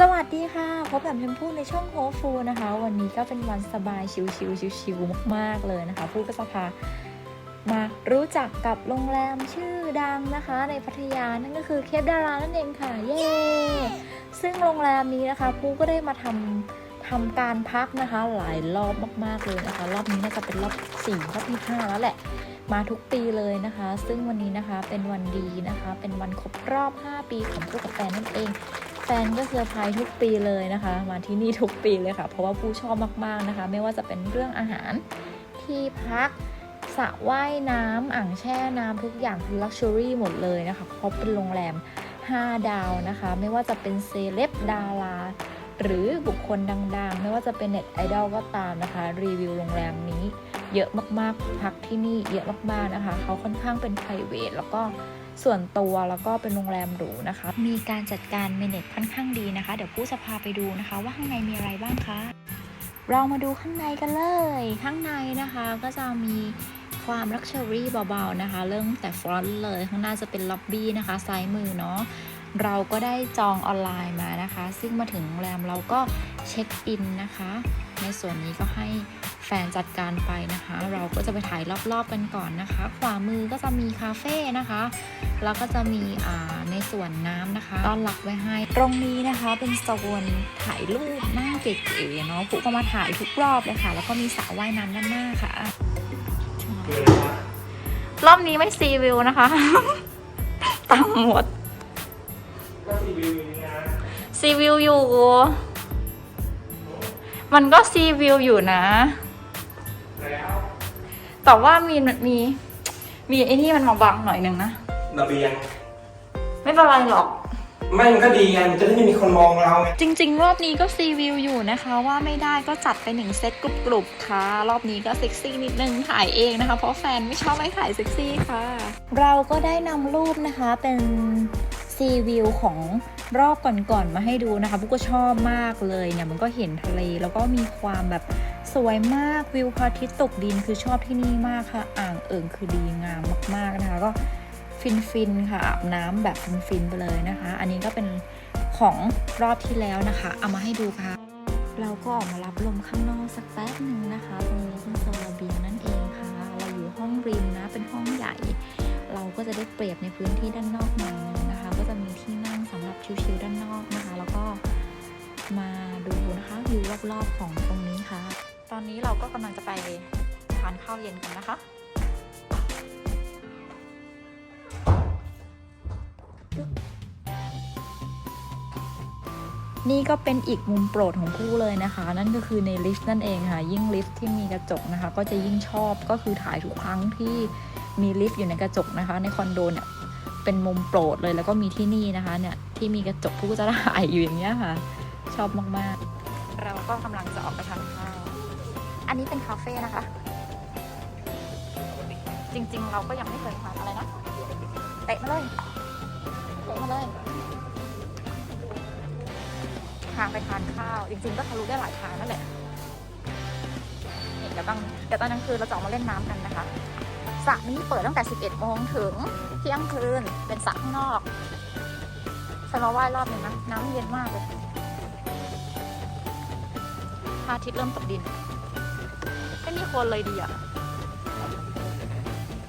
สวัสดีค่ะ พบกับชมพู่ในช่องโฮฟูนะคะ วันนี้ก็เป็นวันสบายชิวๆชิวๆมากๆเลยนะคะผู้ก็จะพามารู้จักกับโรงแรมชื่อดังนะคะ ในพัทยานั่นก็คือเคปดารานั่นเองค่ะ เย้ซึ่งโรงแรมนี้นะคะผู้ก็ได้มาทำทำการพักนะคะ หลายรอบมากๆเลยนะคะ รอบนี้น่าจะเป็นรอบสี่รอบที่ห้าแล้วแหละมาทุกปีเลยนะคะ ซึ่งวันนี้นะคะเป็นวันดีนะคะ เป็นวันครบรอบ 5 ปีของผู้กับแฟนนั่นเอง นก็เซอร์ไพรส์ทุกปีเลยนะคะ มาที่นี่ทุกปีเลยค่ะ เพราะว่าผู้ชอบมากๆนะคะ ไม่ว่าจะเป็นเรื่องอาหารที่พักสระว่ายน้ำอ่างแช่น้ำทุกอย่างคือลักชัวรี่หมดเลยนะคะเพราะเป็นโรงแรม 5 ดาวนะคะ ไม่ว่าจะเป็นเซเลบดาราหรือบุคคลดังๆ ไม่ว่าจะเป็นเน็ตไอดอลก็ตามนะคะ รีวิวโรงแรมนี้เยอะมากๆ พักที่นี่เยอะมากๆนะคะ เขาค่อนข้างเป็น p r i v a t แล้วก็ ส่วนตัวแล้วก็เป็นโรงแรมหรูนะคะ มีการจัดการเมเนจค่อนข้างดีนะคะ เดี๋ยวผู้จะพาไปดูนะคะ ว่าข้างในมีอะไรบ้างคะเรามาดูข้างในกันเลย ข้างในนะคะก็จะมีความลักชัวรี่เบาๆนะคะ เริ่มแต่ฟรอนต์เลย ข้างหน้าจะเป็นล็อบบี้นะคะ ซ้ายมือเนาะเราก็ได้จองออนไลน์มานะคะ ซึ่งมาถึงโรงแรมเราก็เช็คอินนะคะ ในส่วนนี้ก็ให้ นจัดการไปนะคะ เราก็จะไปถ่ายรอบๆกันก่อนนะคะ ขวามือก็จะมีคาเฟ่นะคะ แล้วก็จะมีอ่าในส่วนน้ำนะคะ ต้อนรับไว้ให้ ตรงนี้นะคะเป็นโซนถ่ายรูปนั่งเก๋ๆเนาะผู้ก็มาถ่ายทุกรอบเลยค่ะ แล้วก็มีสระว่ายน้ำด้านหน้าค่ะ รอบนี้ไม่ซีวิวนะคะตามหมดซีวิวอยู่ มันก็ซีวิวอยู่นะ แต่ว่ามีมี มีไอ้นี่มันมาบังหน่อยหนึ่งนะระเบียง ไม่เป็นไรหรอก ไม่มันก็ดีไงมันจะได้ไม่มีคนมองเราไงจริง ๆ รอบนี้ก็ซีวิวอยู่นะคะ ว่าไม่ได้ก็จัดไปหนึ่งเซตกรุบๆค่ะ รอบนี้ก็เซ็กซี่นิดนึงถ่ายเองนะคะ เพราะแฟนไม่ชอบให้ถ่ายเซ็กซี่ค่ะ เราก็ได้นำรูปนะคะเป็น ซีวิวของรอบก่อนๆมาให้ดูนะคะพวกก็ชอบมากเลยเนี่ยมันก็เห็นทะเลแล้วก็มีความแบบสวยมากวิวพระอาทิตย์ตกดินคือชอบที่นี่มากค่ะ อ่างเอิงคือดีงามมากๆนะคะก็ฟินๆค่ะอาบน้ำแบบฟินๆไปเลยนะคะ อันนี้ก็เป็นของรอบที่แล้วนะคะ เอามาให้ดูค่ะ เราก็ออกมารับลมข้างนอกสักแป๊บหนึ่งนะคะ ตรงนี้เป็นโซนระเบียงนั่นเองค่ะ เราอยู่ห้องริมนะเป็นห้องใหญ่ เราก็จะได้เปรียบในพื้นที่ด้านนอกหน่ ชิวๆด้านนอกนะคะ แล้วก็มาดูนะคะวิวรอบๆของตรงนี้ค่ะ ตอนนี้เราก็กำลังจะไปทานข้าวเย็นกันนะคะนี่ก็เป็นอีกมุมโปรดของผู้เลยนะคะ นั่นก็คือในลิฟต์นั่นเองค่ะ ยิ่งลิฟต์ที่มีกระจกนะคะ ก็จะยิ่งชอบก็คือถ่ายทุกครั้งที่มีลิฟต์อยู่ในกระจกนะคะ ในคอนโดเนี่ยเป็นมุมโปรดเลยแล้วก็มีที่นี่นะคะเนี่ย ที่มีกระจกผู้จะถ่ายอยู่อย่างเงี้ยค่ะ ชอบมากๆ เราก็กำลังจะออกไปทานข้าวอันนี้เป็นคาเฟ่นะคะ จริงๆ เราก็ยังไม่เคยทานอะไรนะเตะมาเลยเตะมาเลยทางไปทานข้าว จริงๆ ก็ทะลุได้หลายทางนั่นแหละนี่เดี๋ยวต้องเดี๋ยวตอนกลางคืนเราจะออกมาเล่นน้ำกันนะคะสระนี้เปิดตั้งแต่ 11 โมงถึงเที่ยงคืน เป็นสระข้างนอก ฉันมาว่ายรอบหนึงนะ น้ำเย็นมากเลยพระอาทิตย์เริ่มตกดินไม่มีคนเลยดีอะ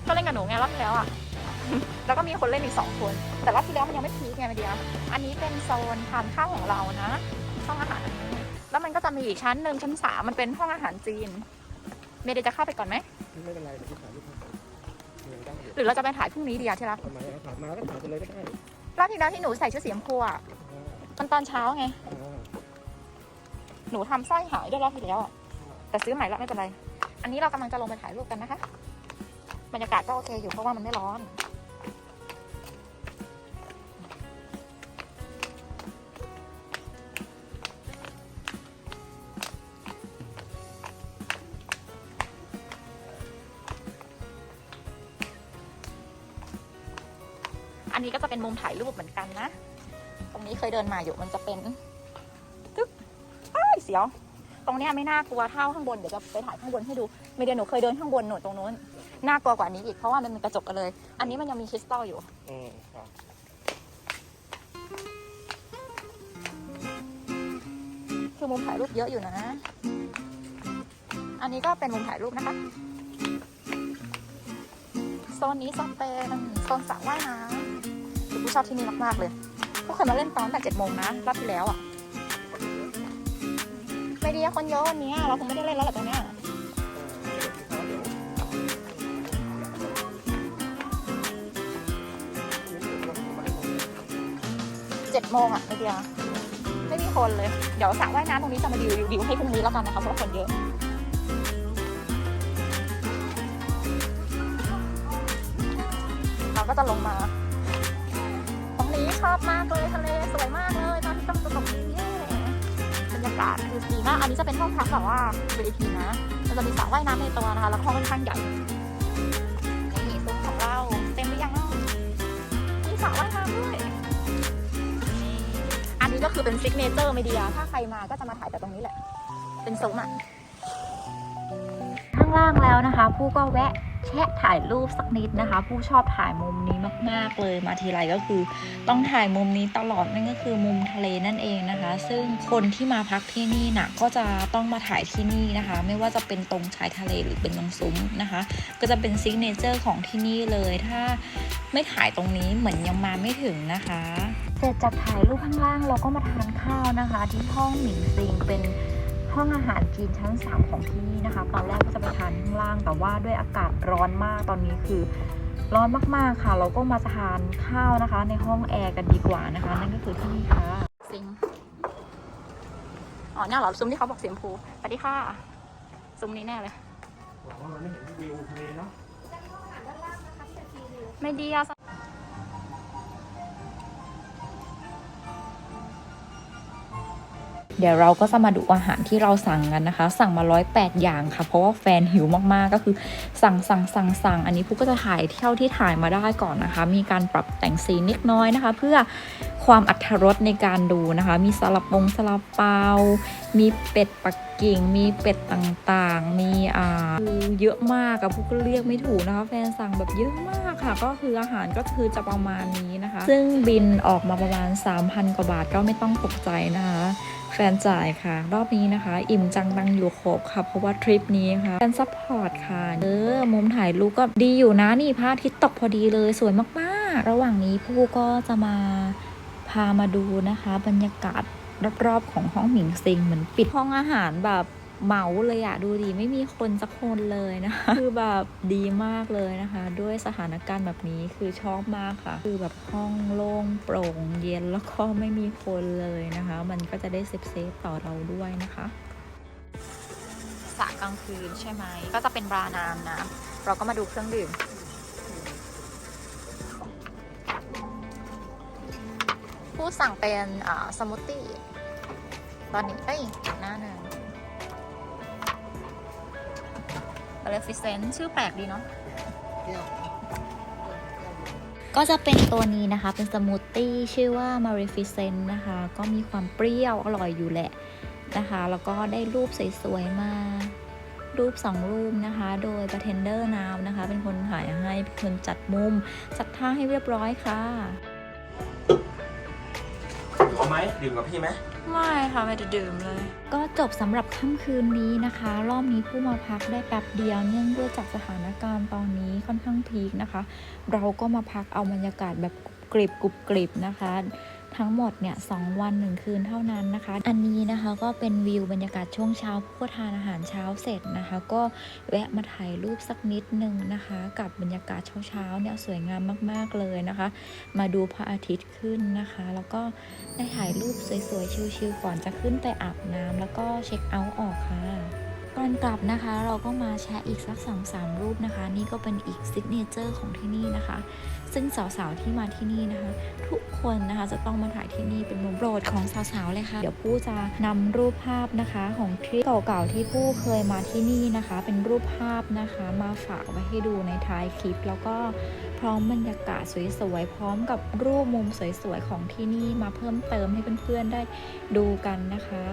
ก็เล่นกับหนูไงรอบที่แล้วอะ แล้วก็มีคนเล่นอีกสองคน แต่รอบที่แล้วมันยังไม่พีคไงมาเดียวอันนี้เป็นโซนทานข้าวของเรานะห้องอาหารอันนี้แล้วมันก็จะมีอีกชั้นหนึ่งชั้นสามมันเป็นห้องอาหารจีน เมย์เดยวจะเข้าไปก่อนไหม ไม่เป็นไรเดี๋ยวพี่ถ่ายรูปให้เดี๋ยวได้หรือเราจะไปถ่ายพรุ่งนี้ดีอะที่รักทำไมถ่ายมาก็ถ่ายไปเลยก็ได้ รอบที่แล้วที่หนูใส่ชุดสีชมพูอะมันตอนเช้าไง หนูทำสร้อยหายด้วยรอบที่แล้วอะแต่ซื้อใหม่แล้วไม่เป็นไร อันนี้เรากำลังจะลงไปถ่ายรูปกันนะคะ บรรยากาศก็โอเคอยู่เพราะว่ามันไม่ร้อน ถ่ายรูปเหมือนกันนะ ตรงนี้เคยเดินมาอยู่มันจะเป็นตึ๊บอ้ายเสียว ตรงเนี้ยไม่น่ากลัวเท่าข้างบนเดี๋ยวจะไปถ่ายข้างบนให้ดู ไม่เดี๋ยวหนูเคยเดินข้างบนหนูตรงนู้นน่ากลัวกว่านี้อีกเพราะว่ามันเป็นกระจกกันเลย อันนี้มันยังมีคริสตัลอยู่ อืมครับคือมุมถ่ายรูปเยอะอยู่นะ อันนี้ก็เป็นมุมถ่ายรูปนะคะโซนนี้จะเป็นโซนสระว่ายน้ำ ชอบที่นี่มากๆเลยพวกเคยมาเล่นตอนแต่เจ็ดโมงนะรอบที่แล้วอะไม่ดีอะคนเยอะวันนี้เราคงไม่ได้เล่นแล้วแหละตรงเนี้ยเจ็ดโมงอะไม่ดีอะไม่มีคนเลย เดี๋ยวสระว่ายน้ำตรงนี้จะมาดีวิวให้พรุ่งนี้แล้วกันนะคะเพราะคนเยอะเราก็จะลงมา ชอบมากเลยทะเลสวยมากเลยตอนที่กำลังจะตกดินเย่บรรยากาศคือดีมากอันนี้จะเป็นห้องพักแบบว่า VIP นะมันจะมีสระว่ายน้ำในตัวนะคะ แล้วห้องค่อนข้างใหญ่นี่ซุ้มของเราเต็มหรือยังเนาะมีสระว่ายน้ำด้วยอันนี้ก็คือเป็นซิกเนเจอร์ไม่ดีอะถ้าใครมาก็จะมาถ่ายแต่ตรงนี้แหละ เป็นซุ้มอะข้างล่างแล้วนะคะ ผู้ก็แวะ แชะถ่ายรูปสักนิดนะคะ ผู้ชอบถ่ายมุมนี้มาก ๆ เลยมาทีไรก็คือ ต้องถ่ายมุมนี้ตลอดนั่นก็คือมุมทะเลนั่นเองนะคะ ซึ่งคนที่มาพักที่นี่นะก็จะต้องมาถ่ายที่นี่นะคะ ไม่ว่าจะเป็นตรงชายทะเลหรือเป็นตรงซุ้มนะคะ ก็จะเป็นซิกเนเจอร์ของที่นี่เลยถ้าไม่ถ่ายตรงนี้เหมือนยังมาไม่ถึงนะคะเสร็จจากถ่ายรูปข้างล่างเราก็มาทานข้าวนะคะ ที่ห้องหมิงซิงเป็นห้องอาหารจีนชั้น 3 ของที่นี่นะคะ ตอนแรกก็จะไปทานข้างล่างแต่ว่าด้วยอากาศ ร้อนมากตอนนี้คือร้อนมากๆค่ะ เราก็มาทานข้าวนะคะ ในห้องแอร์กันดีกว่านะคะ นั่นก็คือที่นี่ค่ะซิงอ๋อเนี่ยเหรอซุ้มที่เขาบอกสีชมพูสวัสดีค่ะซุ้มนี้แน่เลยหวังว่ามันไม่เห็นวิวทะเลเนาะไม่ดีอะ เดี๋ยวเราก็จะมาดูอาหารที่เราสั่งกันนะคะ สั่งมาร้อยแปดอย่างค่ะ เพราะว่าแฟนหิวมากๆ ก็คือสั่งสั่งสั่งสั่งอันนี้พุกก็จะถ่ายเท่าที่ถ่ายมาได้ก่อนนะคะ มีการปรับแต่งสีนิดน้อยนะคะ เพื่อความอัธรสในการดูนะคะ มีสลับงสลับเปา มีเป็ดปักกิ่ง มีเป็ดต่างๆ มีอ่าคือเยอะมากอะพุกก็เรียกไม่ถูกนะคะ แฟนสั่งแบบเยอะมากค่ะ ก็คืออาหารก็คือจะประมาณนี้นะคะ ซึ่งบินออกมาประมาณ 3,000 กว่าบาทก็ไม่ต้องตกใจนะคะ แฟนจ่ายค่ะ รอบนี้นะคะ อิ่มจังตังอยู่ครบค่ะ เพราะว่าทริปนี้ค่ะแฟนซัพพอร์ตค่ะ เออ มุมถ่ายรูปก็ดีอยู่นะ นี่พระอาทิตย์ตกพอดีเลยสวยมากๆ ระหว่างนี้ผู้ก็จะมาพามาดูนะคะ บรรยากาศรอบๆของห้องหมิงซิงเหมือนปิดห้องอาหารแบบ เหมาเลยอะดูดีไม่มีคนสักคนเลยนะคะคือแบบดีมากเลยนะคะ ด้วยสถานการณ์แบบนี้คือชอบมากค่ะ คือแบบห้องโล่งโปร่งเย็นแล้วก็ไม่มีคนเลยนะคะ มันก็จะได้เซฟเซฟๆต่อเราด้วยนะคะสระกลางคืนใช่ไหมก็จะเป็นบราน้ำนะเราก็มาดูเครื่องดื่มผู้สั่งเป็นอ่าสมูทตี้ตอนนี้เอ้ยอีกหน้าหนึ่ง เ l ฟิเซนชื่อแปลกดีเนาะก็จะเป็นตัวนี้นะคะ เป็นสมูทตี้ชื่อว่า Maleficent นะคะ ก็มีความเปรี้ยวอร่อยอยู่แหละนะคะ แล้วก็ได้รูปสวยๆมา รูปสองรูปนะคะ โดยบาร์เทนเดอร์นาวนะคะ เป็นคนถ่ายให้เป็นคนจัดมุม จัดท่าให้เรียบร้อยค่ะเอาไหมดื่มกับพี่ไหม ไม่ค่ะไม่ได้ดื่มเลย ก็จบสำหรับค่ำคืนนี้นะคะ รอบนี้ผู้มาพักได้แป๊บเดียวเนื่องด้วยจากสถานการณ์ตอนนี้ค่อนข้างพีคนะคะ เราก็มาพักเอาบรรยากาศแบบกริบกรุบกริบนะคะ ทั้งหมดเนี่ยสองวันหนึ่งคืนเท่านั้นนะคะ อันนี้นะคะก็เป็นวิวบรรยากาศช่วงเช้าผู้ก็ทานอาหารเช้าเสร็จนะคะ ก็แวะมาถ่ายรูปสักนิดนึงนะคะ กับบรรยากาศเช้าๆเนี่ยสวยงามมากๆเลยนะคะ มาดูพระอาทิตย์ขึ้นนะคะ แล้วก็ได้ถ่ายรูปสวยๆชิลๆก่อนจะขึ้นไปอาบน้ำแล้วก็เช็คเอาท์ออกค่ะ ก่อนกลับนะคะเราก็มาแชร์อีกสักสองสามรูปนะคะ นี่ก็เป็นอีกซิกเนเจอร์ของที่นี่นะคะ ซึ่งสาวๆที่มาที่นี่นะคะ ทุกคนนะคะจะต้องมาถ่ายที่นี่เป็นมุมโปรดของสาวๆเลยค่ะ เดี๋ยวผู้จะนำรูปภาพนะคะ ของทริปเก่าๆที่ผู้เคยมาที่นี่นะคะ เป็นรูปภาพนะคะมาฝากไว้ให้ดูในท้ายคลิป แล้วก็พร้อมบรรยากาศสวยๆพร้อมกับรูปมุมสวยๆของที่นี่มาเพิ่มเติมให้เพื่อนๆได้ดูกันนะคะ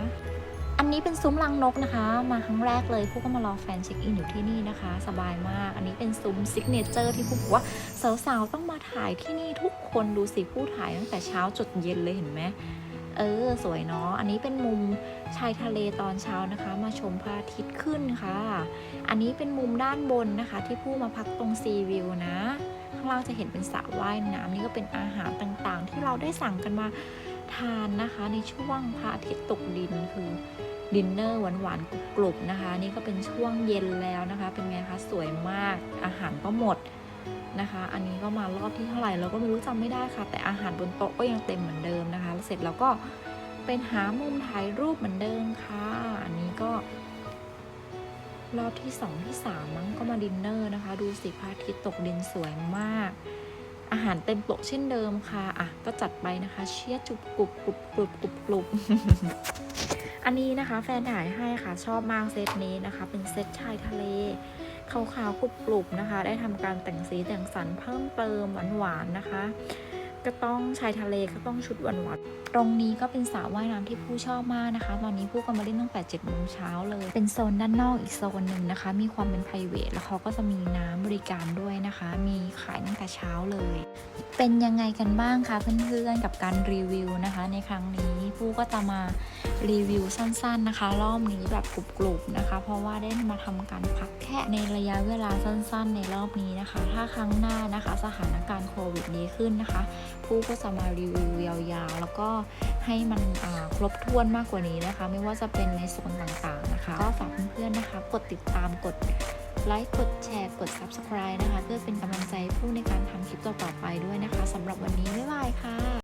อันนี้เป็นซุ้มลังนกนะคะ มาครั้งแรกเลยผู้ก็มารอแฟนเช็คอินอยู่ที่นี่นะคะ สบายมาก อันนี้เป็นซุ้มซิกเนเจอร์ที่ผู้บอกว่าสาวๆต้องมาถ่ายที่นี่ทุกคนดูสิผู้ถ่ายตั้งแต่เช้าจดเย็นเลยเห็นไหมเอเออสวยเนาะ อันนี้เป็นมุมชายทะเลตอนเช้านะคะ มาชมพระอาทิตย์ขึ้นค่ะ อันนี้เป็นมุมด้านบนนะคะ ที่ผู้มาพักตรงซีวิวนะ ข้างล่างจะเห็นเป็นสระว่ายน้ำนี่ก็เป็นอาหารต่างๆ ที่เราได้สั่งกันมา ทานนะคะ ในช่วงพระอาทิตย์ตกดินคือดินเนอร์หวานๆกรุบๆนะคะ นี่ก็เป็นช่วงเย็นแล้วนะคะ เป็นไงคะสวยมากอาหารก็หมดนะคะ อันนี้ก็มารอบที่เท่าไหร่เราก็ไม่รู้จำไม่ได้ค่ะ แต่อาหารบนโต๊ะก็ยังเต็มเหมือนเดิมนะคะแล้วเสร็จเราก็เป็นหามุมถ่ายรูปเหมือนเดิมค่ะ อันนี้ก็รอบที่สองที่สามมั้งก็มาดินเนอร์นะคะ ดูสิพระอาทิตย์ตกดินสวยมาก อาหารเต็มโต๊ะเช่นเดิมค่ะ อะ ก็จัดไปนะคะ เชียดจุบกรุบกรุบกรุบกรุบกรุบอันนี้นะคะแฟนถ่ายให้ค่ะชอบมากเซตนี้นะคะ เป็นเซตชายทะเลขาวๆกรุบกรุบนะคะ ได้ทำการแต่งสีแต่งสันเพิ่มเติมหวานๆนะคะ ก็ต้องชายทะเลก็ต้องชุดหวานๆตรงนี้ก็เป็นสระว่ายน้ำที่ผู้ชอบมากนะคะ ตอนนี้ผู้ก็มาเล่นตั้งแต่7จ็ดโมงเช้าเลย เป็นโซนด้านนอกอีกโซนหนึ่งนะคะ มีความเป็น p r i v a t แล้วเขาก็จะมีน้ำบริการด้วยนะคะ มีขายตั้งแต่เช้าเลย เป็นยังไงกันบ้างคะเพื่อนๆกับการรีวิวนะคะในครั้งนี้ ผู้ก็จะมารีวิวสั้นๆนะคะ รอบนี้แบบกรุบๆนะคะ เพราะว่าได้มาทำการพักแค่ในระยะเวลาสั้นๆ ในรอบนี้นะคะ ถ้าครั้งหน้านะคะสถานการณ์โควิดดีขึ้นนะคะ ผู้ก็จะมารีวิวยาวๆ แล้วก็ให้มันครบถ้วนมากกว่านี้นะคะ ไม่ว่าจะเป็นในโซนต่างๆนะคะ ก็ฝากเพื่อนๆนะคะ กดติดตามกดไลค์ กดแชร์ กด Subscribe นะคะ เพื่อเป็นกำลังใจผู้ในการทำคลิปต่อๆไปด้วยนะคะสำหรับวันนี้ บ๊ายบายค่ะ